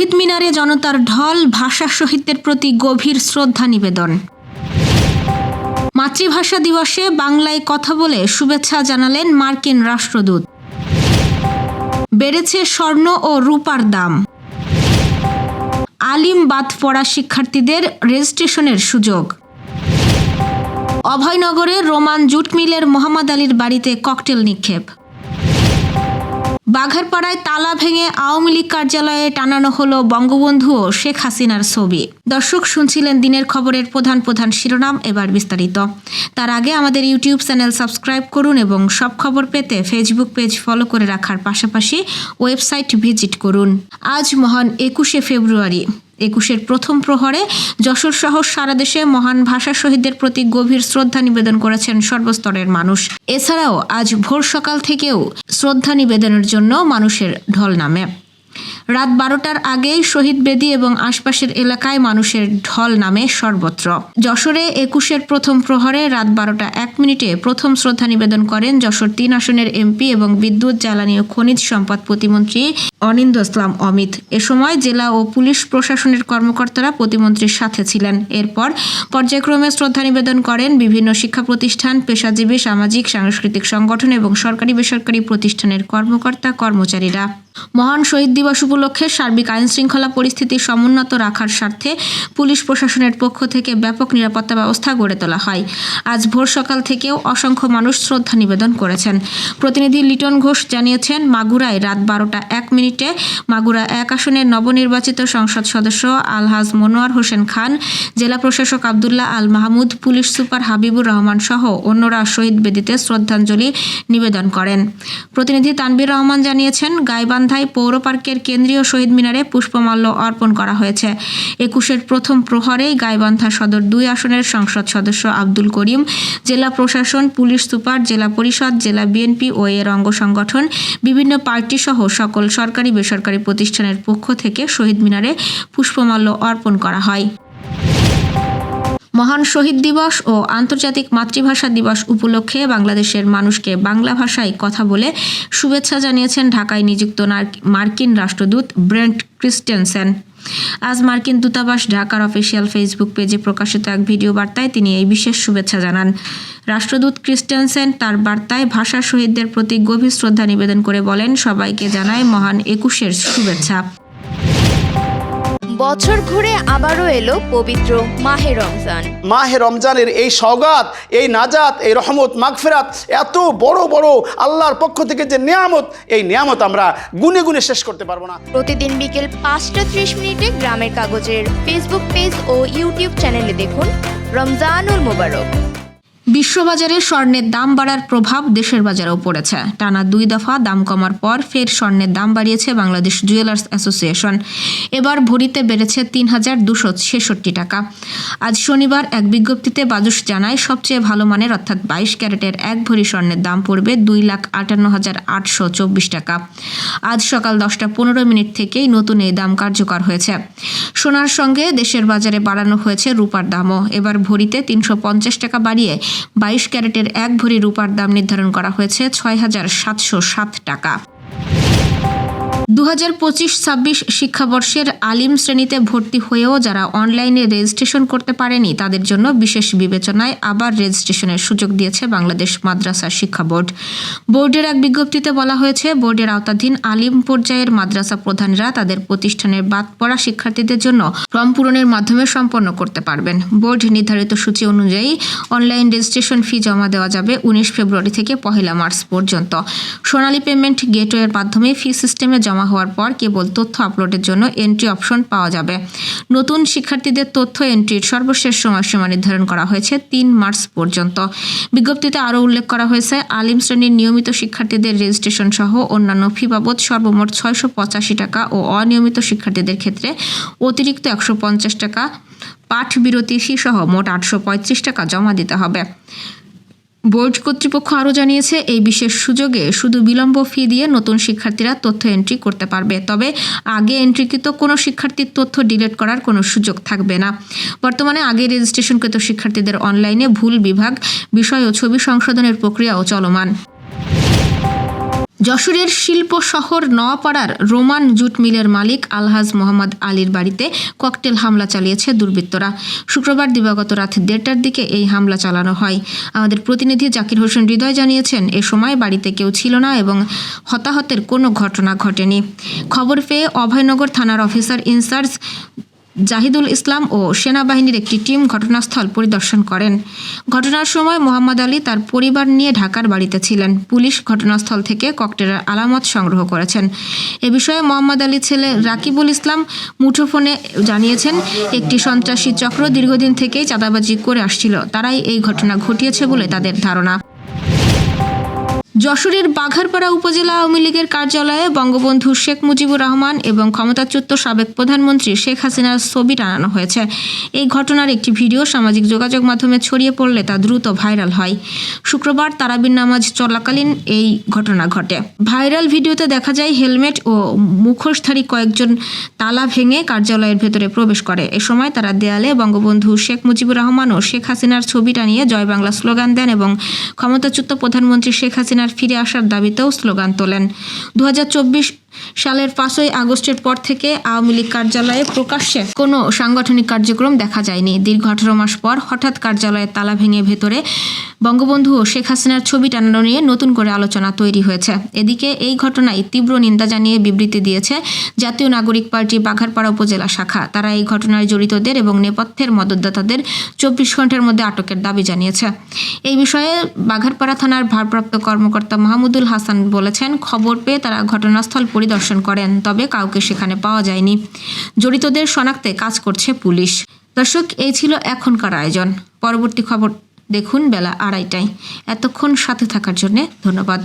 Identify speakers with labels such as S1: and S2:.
S1: শহীদ মিনারে জনতার ঢল, ভাষা শহীদদের প্রতি গভীর শ্রদ্ধা নিবেদন। মাতৃভাষা দিবসে বাংলায় কথা বলে শুভেচ্ছা জানালেন মার্কিন রাষ্ট্রদূত। বেড়েছে স্বর্ণ ও রূপার দাম। আলিম বাদ পড়া শিক্ষার্থীদের রেজিস্ট্রেশনের সুযোগ। অভয়নগরে রোমান জুট মিলের মোহাম্মদ আলীর বাড়িতে ককটেল নিক্ষেপ। বাঘারপাড়ায় তালা ভেঙে আওয়ামী লীগ কার্যালয়ে টানানো হলো বঙ্গবন্ধু ও শেখ হাসিনার ছবি। দর্শক শুনছিলেন দিনের খবরের প্রধান প্রধান শিরোনাম, এবার বিস্তারিত। তার আগে আমাদের ইউটিউব চ্যানেল সাবস্ক্রাইব করুন এবং সব খবর পেতে ফেসবুক পেজ ফলো করে রাখার পাশাপাশি ওয়েবসাইট ভিজিট করুন। আজ মহান একুশে ফেব্রুয়ারি। একুশের প্রথম প্রহরে যশোর সহ সারা দেশে মহান ভাষা শহীদদের প্রতি গভীর শ্রদ্ধা নিবেদন করেছেন সর্বস্তরের মানুষ। এছাড়াও আজ ভোর সকাল থেকেও শ্রদ্ধা নিবেদনের জন্য মানুষের ঢল নামে। রাত বারোটার আগেই শহীদ বেদি এবং আশপাশের এলাকায় মানুষের ঢল নামে সর্বত্র। যশোরে একুশের প্রথম প্রহরে রাত বারোটা এক মিনিটে প্রথম শ্রদ্ধা নিবেদন করেন যশোর তিন আসনের এমপি এবং বিদ্যুৎ, জ্বালানি ও খনিজ সম্পদ প্রতিমন্ত্রী অনিন্দ ইসলাম, অমিত। এ সময় জেলা ও পুলিশ প্রশাসনের কর্মকর্তারা প্রতিমন্ত্রীর সাথে ছিলেন। এরপর পর্যায়ক্রমে শ্রদ্ধা নিবেদন করেন বিভিন্ন শিক্ষা প্রতিষ্ঠান, পেশাজীবী, সামাজিক, সাংস্কৃতিক সংগঠন এবং সরকারি বেসরকারি প্রতিষ্ঠানের কর্মকর্তা, কর্মচারীরা। মহান শহীদ দিবস উপলক্ষে সার্বিক আইন শৃঙ্খলা পরিস্থিতি সমুন্নত রাখার স্বার্থে পুলিশ প্রশাসনের পক্ষ থেকে ব্যাপক নিরাপত্তা ব্যবস্থা গড়ে তোলা হয়। আজ ভোর সকাল থেকেও অসংখ্য মানুষ শ্রদ্ধা নিবেদন করেছেন। প্রতিনিধি লিটন ঘোষ জানিয়েছেন, মাগুরায় রাত বারোটা এক মিনিটে মাগুরা এক আসনের নবনির্বাচিত সংসদ সদস্য আলহাজ মনোয়ার হোসেন খান, জেলা প্রশাসক আবদুল্লাহ আল মাহমুদ, পুলিশ সুপার হাবিবুর রহমান সহ অন্যরা শহীদ বেদিতে শ্রদ্ধাঞ্জলি নিবেদন করেন। প্রতিনিধি তানবির রহমান জানিয়েছেন, গাইবান্ধায় পৌর পার্কের কেন্দ্রীয় শহীদ মিনারে পুষ্পমাল্য অর্পণ করা হয়েছে। একুশের প্রথম প্রহরেই গাইবান্ধা সদর দুই আসনের সংসদ সদস্য আব্দুল করিম, জেলা প্রশাসন, পুলিশ সুপার, জেলা পরিষদ, জেলা বিএনপি ও এর অঙ্গ সংগঠন, বিভিন্ন পার্টি সহ সকল সরকারি বেসরকারি প্রতিষ্ঠানের পক্ষ থেকে শহীদ মিনারে পুষ্পমাল্য অর্পণ করা হয়। মহান শহীদ দিবস ও আন্তর্জাতিক মাতৃভাষা দিবস উপলক্ষে বাংলাদেশের মানুষকে বাংলা ভাষায় কথা বলে শুভেচ্ছা জানিয়েছেন ঢাকায় নিযুক্ত মার্কিন রাষ্ট্রদূত ব্রেন্ট ক্রিস্টেনসেন। আজ মার্কিন দূতাবাস ঢাকার অফিসিয়াল ফেসবুক পেজে প্রকাশিত এক ভিডিও বার্তায় তিনি এই বিশেষ শুভেচ্ছা জানান। রাষ্ট্রদূত ক্রিস্টেনসেন তার বার্তায় ভাষা শহীদদের প্রতি গভীর শ্রদ্ধা নিবেদন করে বলেন, সবাইকে জানায় মহান একুশের শুভেচ্ছা।
S2: বছর ঘুরে আবারও এলো পবিত্র মাহে রমজান।
S3: মাহে রমজানের এই সওগাত এই নাজাত এই রহমত মাগফেরাত এত বড় বড় আল্লাহর পক্ষ থেকে যে নিয়ামত এই নিয়ামত আমরা গুনে গুনে শেষ করতে পারব না।
S2: প্রতিদিন বিকেল পাঁচটা ত্রিশ মিনিটে গ্রামের কাগজের ফেসবুক পেজ ও ইউটিউব চ্যানেলে দেখুন রমজানুল মোবারক।
S1: বিশ্ববাজারে স্বর্ণের দাম বাড়ার প্রভাব দেশের বাজারেও পড়েছে। টানা দুই দফা দাম কমার পর ফের স্বর্ণের দাম বাড়িয়েছে বাংলাদেশ জুয়েলার্স অ্যাসোসিয়েশন। এবার ভরিতে বেড়েছে তিন হাজার দুশো ছেষট্টি টাকা। আজ শনিবার এক বিজ্ঞপ্তিতে বাজুস জানায়, সবচেয়ে ভালো মানের অর্থাৎ বাইশ ক্যারেটের এক ভরি স্বর্ণের দাম পড়বে দুই লাখ আটান্ন হাজার আটশো চব্বিশ টাকা। আজ সকাল দশটা পনেরো মিনিট থেকেই নতুন এই দাম কার্যকর হয়েছে। সোনার সঙ্গে দেশের বাজারে বাড়ানো হয়েছে রূপার দামও। এবার ভরিতে তিনশো পঞ্চাশ টাকা বাড়িয়ে বাইশ ক্যারেটের এক ভরি রূপার দাম নির্ধারণ করা হয়েছে ছয় হাজার সাতশো সাত টাকা। দু হাজার পঁচিশ ছাব্বিশ শিক্ষাবর্ষের আলিম শ্রেণীতে ভর্তি হয়েও যারা অনলাইনে রেজিস্ট্রেশন করতে পারেনি, তাদের জন্য বিশেষ বিবেচনায় আবার রেজিস্ট্রেশনের সুযোগ দিয়েছে বাংলাদেশ মাদ্রাসা শিক্ষা বোর্ড। বোর্ডের এক বিজ্ঞপ্তিতে বলা হয়েছে, বোর্ডের আওতাধীন আলিম পর্যায়ের মাদ্রাসা প্রধানরা তাদের প্রতিষ্ঠানের বাদ পড়া শিক্ষার্থীদের জন্য ফর্ম পূরণের মাধ্যমে সম্পন্ন করতে পারবেন। বোর্ড নির্ধারিত সূচি অনুযায়ী অনলাইন রেজিস্ট্রেশন ফি জমা দেওয়া যাবে উনিশ ফেব্রুয়ারি থেকে পহেলা মার্চ পর্যন্ত। সোনালী পেমেন্ট গেটওয়ের মাধ্যমে ফি সিস্টেমে জমা হওয়ার পর কেবল তথ্য আপলোডের জন্য এন্ট্রি অপশন পাওয়া যাবে। নতুন শিক্ষার্থীদের তথ্য এন্ট্রির সর্বশেষ সময়সীমা নির্ধারণ করা হয়েছে তিন মার্চ পর্যন্ত। বিজ্ঞপ্তিতে আরও উল্লেখ করা হয়েছে, আলিম শ্রেণির নিয়মিত শিক্ষার্থীদের রেজিস্ট্রেশন সহ অন্যান্য ফি বাবদ সর্বমোট ছয়শো পঁচাশি টাকা ও অনিয়মিত শিক্ষার্থীদের ক্ষেত্রে অতিরিক্ত একশো পঞ্চাশ টাকা। পাঠ বিরতি ফি সহ মোট আটশো পঁয়ত্রিশ টাকা জমা দিতে হবে। বোর্ড কর্তৃপক্ষ আরও জানিয়েছে, এই বিশেষ সুযোগে শুধু বিলম্ব ফি দিয়ে নতুন শিক্ষার্থীরা তথ্য এন্ট্রি করতে পারবে। তবে আগে এন্ট্রিকৃত কোনো শিক্ষার্থীর তথ্য ডিলিট করার কোনো সুযোগ থাকবে না। বর্তমানে আগে রেজিস্ট্রেশনকৃত শিক্ষার্থীদের অনলাইনে ভুল বিভাগ, বিষয় ও ছবি সংশোধনের প্রক্রিয়াও চলমান। যশোরের শিল্প শহর নওয়াপাড়ার রোমান জুট মিলের মালিক আলহাজ মোহাম্মদ আলীর বাড়িতে ককটেল হামলা চালিয়েছে দুর্বৃত্তরা। শুক্রবার দিবাগত রাত দেড়টার দিকে এই হামলা চালানো হয়। আমাদের প্রতিনিধি জাকির হোসেন হৃদয় জানিয়েছেন, এ সময় বাড়িতে কেউ ছিল না এবং হতাহতের কোনো ঘটনা ঘটেনি। খবর পেয়ে অভয়নগর থানার officer in charge Zahidul Islam ও সেনাবাহিনীর একটি টিম ঘটনাস্থল পরিদর্শন করেন। ঘটনার সময় মোহাম্মদ আলী তার পরিবার নিয়ে ঢাকার বাড়িতে ছিলেন। পুলিশ ঘটনাস্থল থেকে ককটেলের আলামত সংগ্রহ করেছেন। এ বিষয়ে মোহাম্মদ আলী ছেলে রাকিবুল ইসলাম মুঠোফোনে জানিয়েছেন, একটি সন্ত্রাসী চক্র দীর্ঘদিন থেকেই চাঁদাবাজি করে আসছিল। তারাই এই ঘটনা ঘটিয়েছে বলে তাদের ধারণা। যশোরের বাঘারপাড়া উপজেলা আওয়ামী লীগের কার্যালয়ে বঙ্গবন্ধু শেখ মুজিবুর রহমান এবং ক্ষমতাচ্যুত সাবেক প্রধানমন্ত্রী শেখ হাসিনার ছবি টানানো হয়েছে। এই ঘটনার একটি ভিডিও সামাজিক যোগাযোগ মাধ্যমে ছড়িয়ে পড়লে তা দ্রুত ভাইরাল হয়। শুক্রবার তারাবির নামাজ চলাকালীন এই ঘটনা ঘটে। ভাইরাল ভিডিওতে দেখা যায় হেলমেট ও মুখোশধারী কয়েকজন তালা ভেঙে কার্যালয়ের ভেতরে প্রবেশ করে। এ সময় তারা দেয়ালে বঙ্গবন্ধু শেখ মুজিবুর রহমান ও শেখ হাসিনার ছবি টানিয়ে জয় বাংলা স্লোগান দেন এবং ক্ষমতাচ্যুত প্রধানমন্ত্রী শেখ হাসিনার ফিরে আসার দাবিতেও স্লোগান তোলেন। দু সালের পাঁচই আগস্টের পর থেকে আওয়ামী লীগ কার্যালয়ে প্রকাশ্যে কোনো সাংগঠনিক কার্যক্রম দেখা যায়নি। দীর্ঘ আঠারো মাস পর হঠাৎ কার্যালয়ের তালা ভেঙে ভেতরে বঙ্গবন্ধু ও শেখ হাসিনার ছবি টানানো নিয়ে নতুন করে আলোচনা তৈরি হয়েছে। এদিকে এই ঘটনায় তীব্র নিন্দা জানিয়ে বিবৃতি দিয়েছে জাতীয় নাগরিক পার্টি বাঘারপাড়া উপজেলা শাখা। তারা এই ঘটনায় জড়িতদের এবং নেপথ্যের মদতদাতাদের চব্বিশ ঘণ্টার মধ্যে আটকের দাবি জানিয়েছে। এই বিষয়ে বাঘারপাড়া থানার ভারপ্রাপ্ত কর্মকর্তা মাহমুদুল হাসান বলেছেন, খবর পেয়ে তারা ঘটনাস্থল পরিদর্শন করেন, তবে কাউকে সেখানে পাওয়া যায়নি। জড়িতদের শনাক্তে কাজ করছে পুলিশ। দর্শক, এই ছিল এখনকার আয়োজন। পরবর্তী খবর দেখুন বেলা আড়াইটায়। এতক্ষণ সাথে থাকার জন্য ধন্যবাদ।